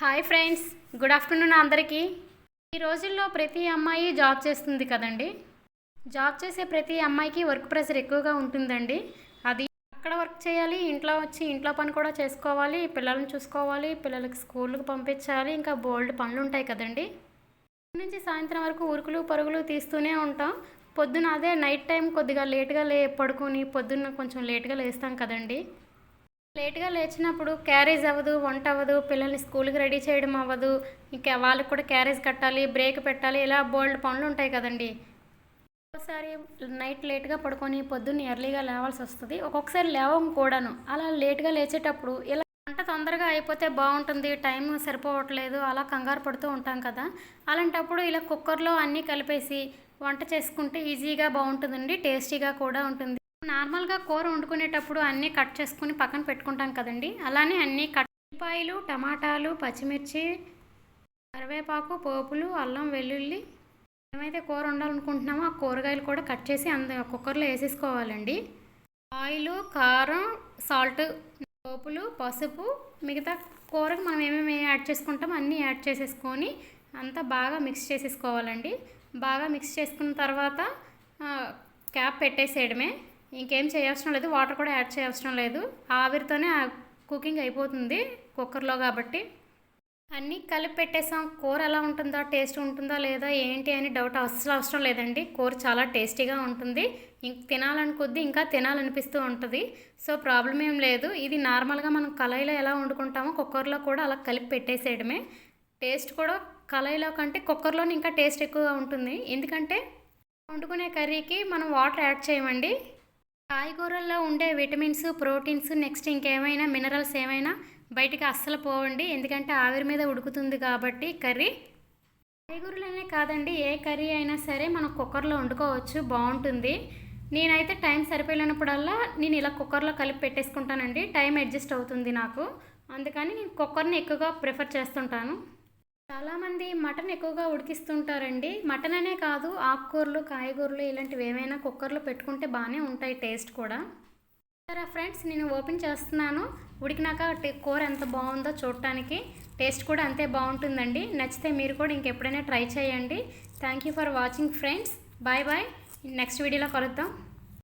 Hi friends good afternoon అందరికీ. ఈ రోజుల్లో ప్రతి అమ్మాయి జాబ్ చేస్తుంది కదండి. జాబ్ చేసే ప్రతి అమ్మాయికి వర్క్ ప్రెషర్ ఎక్కువగా ఉంటుందండి. అది అక్కడ వర్క్ చేయాలి ఇంట్లో వచ్చి ఇంట్లో పని కూడా చేసుకోవాలి పిల్లల్ని చూసుకోవాలి పిల్లలకి స్కూల్కి పంపించాలి ఇంకా బోల్డ్ పనులు ఉంటాయి కదండి. నుంచి సాయంత్రం వరకు ఉరుకులు పరుగులు తీస్తూనే ఉంటాం. పొద్దున అదే నైట్ టైం కొద్దిగా లేట్గా లే పడుకొని పొద్దున్న కొంచెం లేట్గా లేస్తాం కదండి. లేట్గా లేచినప్పుడు క్యారేజ్ అవ్వదు వంట అవ్వదు పిల్లల్ని స్కూల్కి రెడీ చేయడం అవ్వదు ఇంకా వాళ్ళకి కూడా క్యారేజ్ కట్టాలి బ్రేక్ పెట్టాలి ఇలా బోల్డ్ పనులు ఉంటాయి కదండి. ఒక్కొక్కసారి నైట్ లేట్గా పడుకొని పొద్దున్న ఎర్లీగా లేవాల్సి వస్తుంది. ఒక్కొక్కసారి లేవం కూడాను. అలా లేట్గా లేచేటప్పుడు ఇలా వంట తొందరగా అయిపోతే బాగుంటుంది టైం సరిపోవట్లేదు అలా కంగారు పడుతూ ఉంటాం కదా. అలాంటప్పుడు ఇలా కుక్కర్లో అన్నీ కలిపేసి వంట చేసుకుంటే ఈజీగా బాగుంటుందండి టేస్టీగా కూడా ఉంటుంది. నార్మల్గా కూర వండుకునేటప్పుడు అన్నీ కట్ చేసుకుని పక్కన పెట్టుకుంటాం కదండి. అలానే అన్నీ కట్ ఉల్లిపాయలు టమాటాలు పచ్చిమిర్చి కరివేపాకు పోపులు అల్లం వెల్లుల్లి ఏమైతే కూర వండాలనుకుంటున్నామో ఆ కూరగాయలు కూడా కట్ చేసి అంద కుక్కర్లో వేసేసుకోవాలండి. ఆయిల్ కారం సాల్ట్ పోపులు పసుపు మిగతా కూరకు మనం ఏమేమి యాడ్ చేసుకుంటామో అన్నీ యాడ్ చేసేసుకొని అంతా బాగా మిక్స్ చేసేసుకోవాలండి. బాగా మిక్స్ చేసుకున్న తర్వాత క్యాప్ పెట్టేసేయడమే. ఇంకేం చేయవసరం లేదు వాటర్ కూడా యాడ్ చేయవసరం లేదు. ఆవిరితోనే కుకింగ్ అయిపోతుంది కుక్కర్లో కాబట్టి. అన్నీ కలిపి పెట్టేసాం. కూర ఎలా ఉంటుందా టేస్ట్ ఉంటుందా లేదా ఏంటి అని డౌట్ అస్సలు అవసరం లేదండి. కూర చాలా టేస్టీగా ఉంటుంది. ఇంక తినాలని ఇంకా తినాలనిపిస్తూ ఉంటుంది. సో ప్రాబ్లం ఏం లేదు. ఇది నార్మల్గా మనం కళాయిలో ఎలా వండుకుంటామో కుక్కర్లో కూడా అలా కలిపి పెట్టేసేయడమే. టేస్ట్ కూడా కళాయిలో కంటే కుక్కర్లోనే ఇంకా టేస్ట్ ఎక్కువగా ఉంటుంది. ఎందుకంటే వండుకునే కర్రీకి మనం వాటర్ యాడ్ చేయమండి. కాయగూరల్లో ఉండే విటమిన్స్ ప్రోటీన్స్ నెక్స్ట్ ఇంకేమైనా మినరల్స్ ఏమైనా బయటికి అస్సలు పోవండి. ఎందుకంటే ఆవిరి మీద ఉడుకుతుంది కాబట్టి కర్రీ. కాయగూరలనే కాదండి ఏ కర్రీ అయినా సరే మనం కుక్కర్లో వండుకోవచ్చు. బాగుంటుంది. నేనైతే టైం సరిపోయినప్పుడల్లా నేను ఇలా కుక్కర్లో కలిపి పెట్టేసుకుంటానండి. టైం అడ్జస్ట్ అవుతుంది నాకు. అందుకని నేను కుక్కర్ని ఎక్కువగా ప్రిఫర్ చేస్తుంటాను. చాలామంది మటన్ ఎక్కువగా ఉడికిస్తుంటారండి. మటన్ అనే కాదు ఆకుకూరలు కాయగూరలు ఇలాంటివి ఏమైనా కుక్కర్లో పెట్టుకుంటే బాగానే ఉంటాయి టేస్ట్ కూడా. సరే ఫ్రెండ్స్ నేను ఓపెన్ చేస్తున్నాను. ఉడికినాక టే- కూర ఎంత బాగుందో చూడటానికి టేస్ట్ కూడా అంతే బాగుంటుందండి. నచ్చితే మీరు కూడా ఇంకెప్పుడైనా ట్రై చేయండి. Thank you for watching friends. Bye bye. Next వీడియోలో కలుద్దాం.